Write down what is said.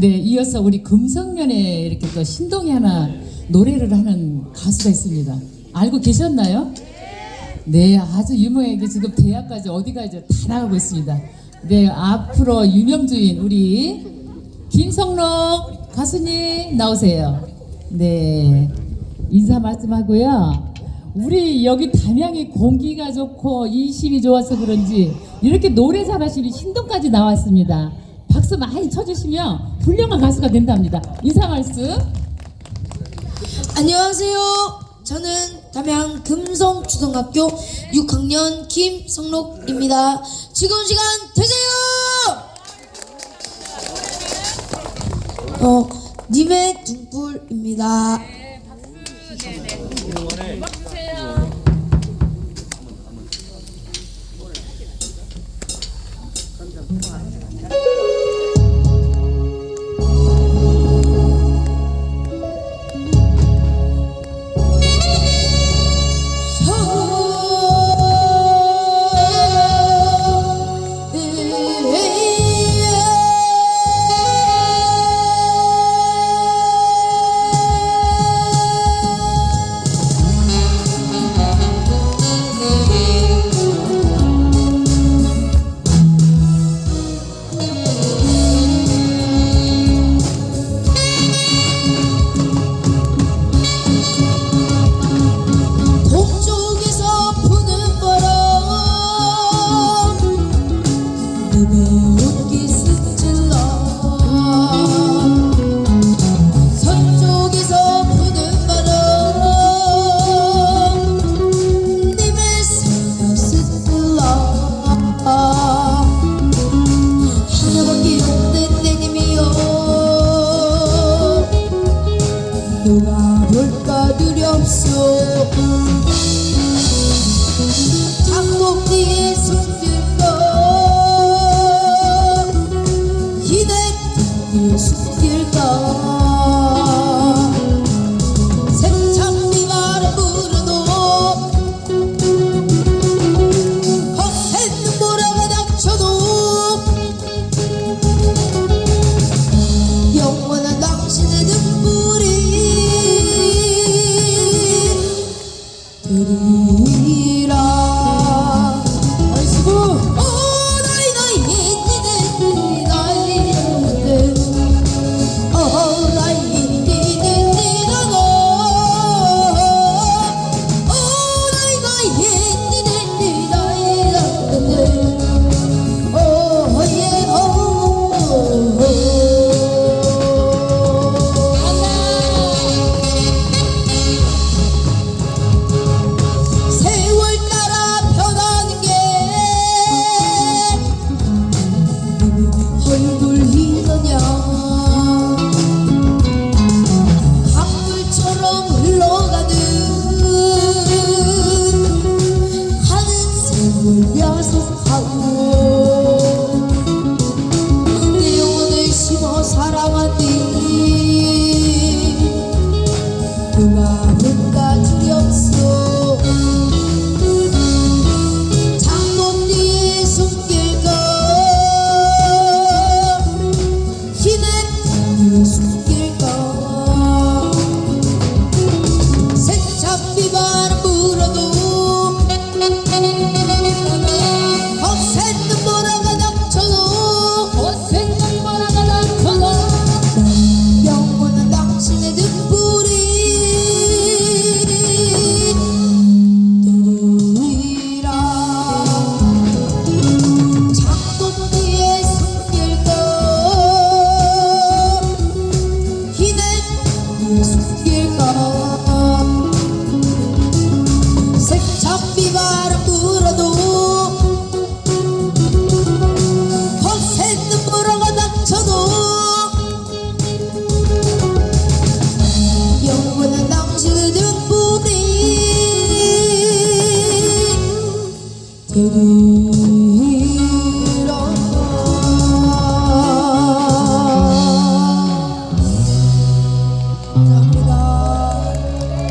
네, 이어서 우리 금성면에 이렇게 또 신동이 하나 노래를 하는 가수가 있습니다. 알고 계셨나요? 네, 아주 유명하게 지금 대학까지 어디까지 다 나가고 있습니다. 네, 앞으로 유명주인 우리 김성록 가수님 나오세요. 네, 인사 말씀하고요. 우리 여기 담양이 공기가 좋고 인심이 좋아서 그런지 이렇게 노래 잘하시는 신동까지 나왔습니다. 박수 많이 쳐주시면 훌륭한 가수가 된답니다. 인사 말씀. 안녕하세요. 저는 담양 금성초등학교 6학년 김성록입니다. 즐거운 시간 되세요. 어, 님의 등불입니다. 走 심